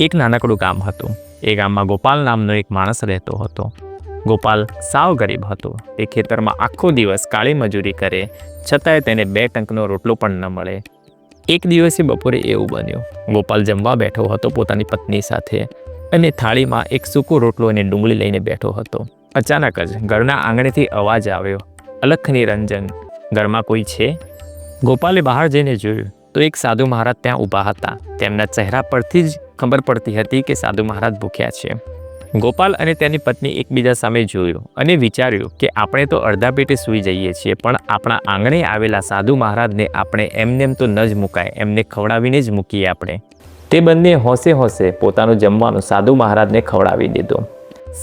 એક નાનકડું ગામ હતું. એ ગામમાં ગોપાલ નામનો એક માણસ રહેતો હતો. ગોપાલ સાવ ગરીબ હતો. તે ખેતરમાં આખો દિવસ કાળી મજૂરી કરે, છતાંય તેને બે ટંકનો રોટલો પણ ન મળે. એક દિવસે બપોરે એવું બન્યું. ગોપાલ જમવા બેઠો હતો પોતાની પત્ની સાથે અને થાળીમાં એક સૂકો રોટલો અને ડુંગળી લઈને બેઠો હતો. અચાનક જ ઘરના આંગણેથી અવાજ આવ્યો. અલખ નિરંજન ઘરમાં કોઈ છે? ગોપાલે બહાર જઈને જોયું તો એક સાધુ મહારાજ ત્યાં ઊભા હતા. તેમના ચહેરા પરથી જ ખબર પડતી હતી કે સાધુ મહારાજ ભૂખ્યા છે. ગોપાલ અને તેની પત્ની એકબીજા સામે જોયું અને વિચાર્યું કે આપણે તો અડધા પેટે સૂઈ જઈએ છીએ, પણ આપણા આંગણે આવેલા સાધુ મહારાજને આપણે એમનેમ તો ન જ મુકાય, એમને ખવડાવીને જ મૂકીએ આપણે. તે બંને હોંશે હોંશે પોતાનું જમવાનું સાધુ મહારાજને ખવડાવી દીધું.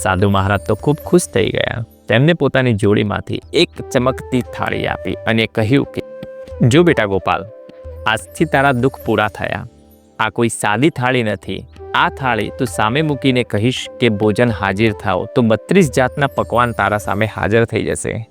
સાધુ મહારાજ તો ખૂબ ખુશ થઈ ગયા. તેમને પોતાની જોડીમાંથી એક ચમકતી થાળી આપી અને કહ્યું કે, જો બેટા ગોપાલ, આજથી તારા દુઃખ પૂરા થયા. આ કોઈ સાદી થાળી નથી. આ થાળી તું સામે મૂકીને કહીશ કે ભોજન હાજર થાવ, તો બત્રીસ જાતના પકવાન તારા સામે હાજર થઈ જશે.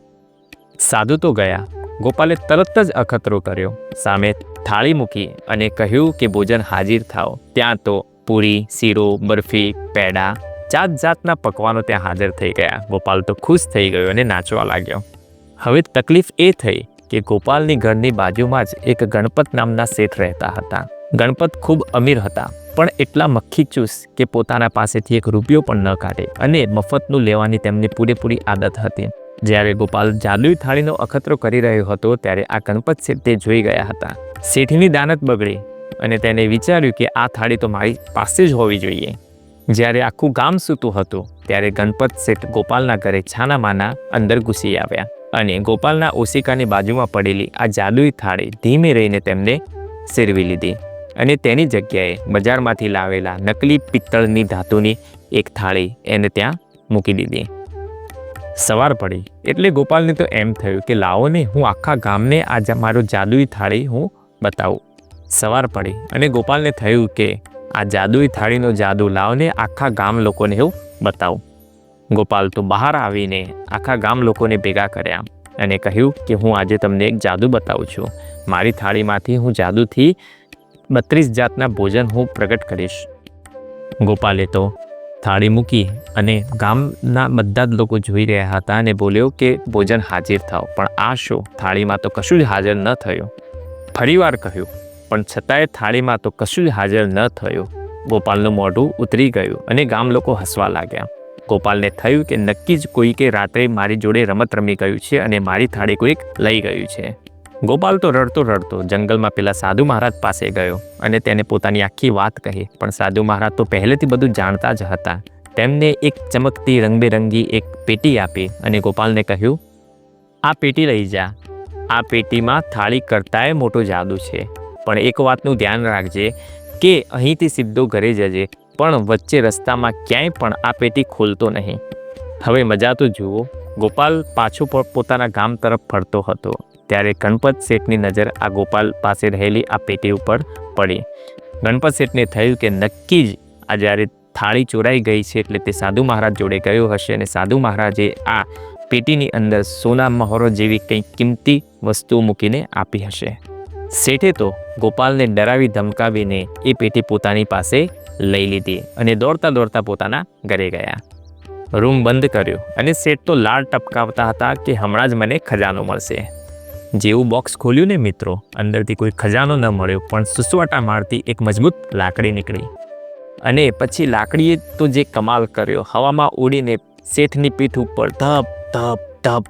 સાધુ તો ગયા. ગોપાલે તરત જ અખતરો કર્યો. સામે થાળી મૂકી અને કહ્યું કે ભોજન હાજર થાવ. ત્યાં તો પૂરી, શીરો, બરફી, પેડા, જાત જાતના પકવાનો ત્યાં હાજર થઈ ગયા. ગોપાલ તો ખુશ થઈ ગયો અને નાચવા લાગ્યો. હવે તકલીફ એ થઈ કે ગોપાલની ઘરની બાજુમાં જ એક ગણપત નામના શેઠ રહેતા હતા. ગણપત ખૂબ અમીર હતા, પણ એટલા મક્ખીચૂસ કે પોતાના પાસેથી એક રૂપિયો પણ ન કાઢે અને મફતનું લેવાની તેમની પૂરેપૂરી આદત હતી. જ્યારે ગોપાલ જાદુઈ થાળીનો અખતરો કરી રહ્યો હતો, ત્યારે આ ગણપત શેઠ તે જોઈ ગયા હતા. શેઠની દાનત બગડી અને તેને વિચાર્યું કે આ થાળી તો મારી પાસે જ હોવી જોઈએ. જ્યારે આખું ગામ સૂતું હતું, ત્યારે ગણપત શેઠ ગોપાલના ઘરે છાનામાના અંદર ઘૂસી આવ્યા અને ગોપાલના ઓશિકાની બાજુમાં પડેલી આ જાદુઈ થાળી ધીમે રહીને તેમને સેરવી લીધી. અને તેની જગ્યાએ બજારમાંથી લાવેલા નકલી પિત્તળની ધાતુની એક થાળી એને ત્યાં મૂકી દીધી. સવાર પડી. એટલે ગોપાલને તો એમ થયું કે લાવો ને, હું આખા ગામને આ મારો જાદુઈ થાળી હું બતાવું. સવાર પડી અને ગોપાલને થયું કે આ જાદુઈ થાળીનો જાદુ લાવને આખા ગામ લોકોને હું બતાવું. ગોપાલ તો બહાર આવીને આખા ગામ લોકોને ભેગા કર્યા અને કહ્યું કે હું આજે તમને એક જાદુ બતાવું છું. મારી થાળીમાંથી હું જાદુથી બત્રીસ જાતના ભોજન હું પ્રગટ કરીશ. ગોપાલે તો થાળી મૂકી અને ગામના બધા જ લોકો જોઈ રહ્યા હતા અને બોલ્યો કે ભોજન હાજર થાવ, પણ આ શો? થાળીમાં તો કશું જ હાજર ન થયું. ફરીવાર કહ્યું, પણ છતાંય થાળીમાં તો કશું જ હાજર ન થયું. ગોપાલનું મોઢું ઉતરી ગયું અને ગામ લોકો હસવા લાગ્યા. ગોપાલને થયું કે નક્કી જ કોઈકે રાત્રે મારી જોડે રમત રમી ગયું છે અને મારી થાળી કોઈક લઈ ગયું છે. ગોપાલ તો રડતો રડતો જંગલમાં પેલા સાધુ મહારાજ પાસે ગયો અને તેને પોતાની આખી વાત કહી. પણ સાધુ મહારાજ તો પહેલેથી બધું જાણતા જ હતા. તેમને એક ચમકતી રંગબેરંગી એક પેટી આપી અને ગોપાલને કહ્યું, આ પેટી લઈ જા. આ પેટીમાં થાળી કરતાંય મોટો જાદુ છે. પણ એક વાતનું ધ્યાન રાખજે કે અહીંથી સીધો ઘરે જજે, પણ વચ્ચે રસ્તામાં ક્યાંય પણ આ પેટી ખોલતો નહીં. હવે મજા તો જુઓ. ગોપાલ પાછો પોતાના ગામ તરફ ફરતો હતો. ત્યારે ગણપત શેઠની નજર આ ગોપાલ પાસે રહેલી આ પેટી ઉપર પડી. ગણપત શેઠને થયું કે નક્કી જ આ જ્યારે થાળી ચોરાઈ ગઈ છે એટલે તે સાધુ મહારાજ જોડે ગયો હશે અને સાધુ મહારાજે આ પેટીની અંદર સોના મહોરો જેવી કંઈ કિંમતી વસ્તુઓ મૂકીને આપી હશે. શેઠે તો ગોપાલને ડરાવી ધમકાવીને એ પેટી પોતાની પાસે લઈ લીધી અને દોડતા દોડતા પોતાના ઘરે ગયા. રૂમ બંધ કર્યો અને શેઠ તો લાળ ટપકાવતા હતા કે હમણાં જ મને ખજાનો મળશે. જેવું બોક્સ ખોલ્યું ને મિત્રો, અંદરથી કોઈ ખજાનો ન મળ્યો, પણ સુસવાટા મારતી એક મજબૂત લાકડી નીકળી. અને પછી લાકડીએ તો જે કમાલ કર્યો, હવામાં ઉડીને શેઠની પીઠ ઉપર ધપ ધપ ધપ,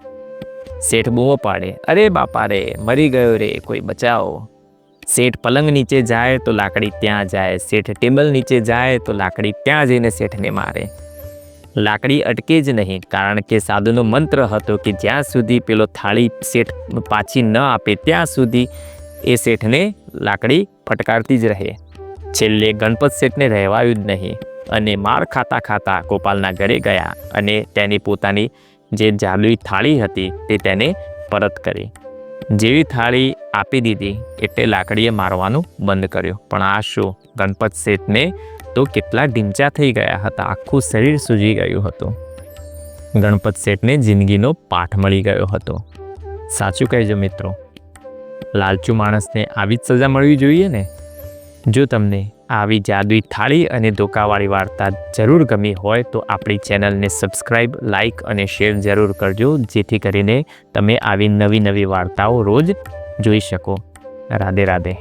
શેઠ બૂમો પાડે. અરે બાપા રે મરી ગયો રે, કોઈ બચાવો. શેઠ પલંગ નીચે જાય તો લાકડી ત્યાં જાય, શેઠ ટેબલ નીચે જાય તો લાકડી ત્યાં જઈને શેઠને મારે. લાકડી અટકે જ નહીં, કારણ કે સાધુનો મંત્ર હતો કે જ્યાં સુધી પેલો થાળી શેઠ પાછી ન આપે, ત્યાં સુધી એ શેઠને લાકડી ફટકારતી જ રહે. છેલ્લે ગણપત શેઠને રહેવાયું જ નહીં અને માર ખાતા ખાતા ગોપાલના ઘરે ગયા અને તેની પોતાની જે જાદુઈ થાળી હતી તે તેને પરત કરી. જેવી થાળી આપી દીધી એટલે લાકડીએ મારવાનું બંધ કર્યું. પણ આ શું? ગણપત શેઠને તો કેટલા ઢીંચા થઈ ગયા હતા. આખું શરીર સૂજી ગયું હતું. ગણપત શેઠને જિંદગીનો પાઠ મળી ગયો હતો. સાચું કહેજો મિત્રો, લાલચુ માણસને આવી જ સજા મળવી જોઈએ ને? જો તમને આવી જાદુઈ થાળી અને ધોકાવાળી વાર્તા જરૂર ગમી હોય તો આપણી ચેનલને સબસ્ક્રાઈબ લાઇક અને શેર જરૂર કરજો, જેથી કરીને તમે આવી નવી નવી વાર્તાઓ રોજ જોઈ શકો. રાધે રાધે.